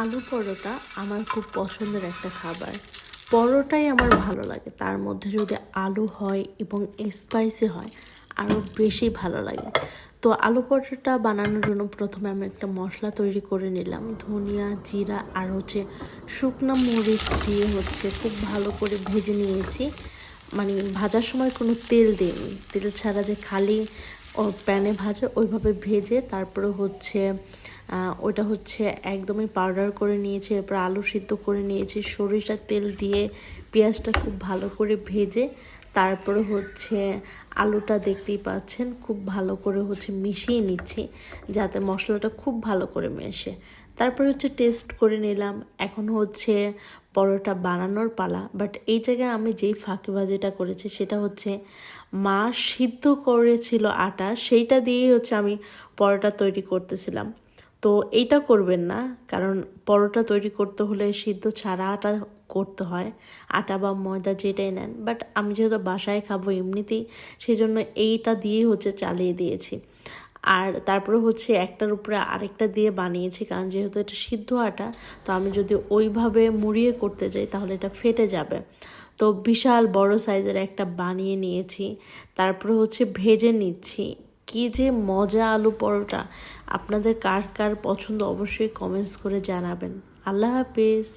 আলু পরোটা আমার খুব পছন্দের একটা খাবার। পরোটাই আমার ভালো লাগে। তার মধ্যে যদি আলু হয় এবং স্পাইসি হয় আরও বেশি ভালো লাগে। তো আলু পরোটা বানানোর জন্য প্রথমে আমি একটা মশলা তৈরি করে নিলাম। ধনিয়া, জিরা আর হচ্ছে শুকনো মরিচ দিয়ে হচ্ছে খুব ভালো করে ভেজে নিয়েছি। মানে ভাজার সময় কোনো তেল দিইনি। তেল ছাড়া যে খালি প্যানে ভাজে, ওইভাবে ভেজে তারপরে হচ্ছে ওটা হচ্ছে একদমই পাউডার করে নিয়েছি, এরপর আলু সিদ্ধ করে নিয়েছি, সরিষার তেল দিয়ে পেঁয়াজটা খুব ভালো করে ভেজে তারপরে হচ্ছে আলুটা দেখতেই পাচ্ছেন, খুব ভালো করে হচ্ছে মিশিয়ে নিচ্ছি যাতে মশলাটা খুব ভালো করে মেশে। তারপরে হচ্ছে টেস্ট করে নিলাম। এখন হচ্ছে পরোটা বানানোর পালা বাট এই জায়গায় আমি যেই ফাঁকিবাজিটা করেছি সেটা হচ্ছে মা সিদ্ধ করেছিল আটা, সেইটা দিয়েই হচ্ছে আমি পরোটা তৈরি করতেছিলাম। তো এইটা করবেন না। কারণ পরোটা তৈরি করতে হলে সিদ্ধ ছাড়া আটা করতে হয়। আটা বা ময়দা যেটাই নেন। বাট আমি যেহেতু বাসায় খাব এমনিতেই সেই জন্য এইটা দিয়েই হচ্ছে চালিয়ে দিয়েছি। আর তারপরে হচ্ছে একটার উপরে আরেকটা দিয়ে বানিয়েছি। কারণ যেহেতু এটা সিদ্ধ আটা, তো আমি যদি ওইভাবে মুড়িয়ে করতে যাই, তাহলে এটা ফেটে যাবে। তো বিশাল বড় সাইজের একটা বানিয়ে নিয়েছি। তারপরে হচ্ছে ভেজে নিচ্ছি। কি যে মজা আলু পরোটা! আপনাদের কার কার পছন্দ অবশ্যই কমেন্টস করে জানাবেন। আল্লাহ হাফিজ।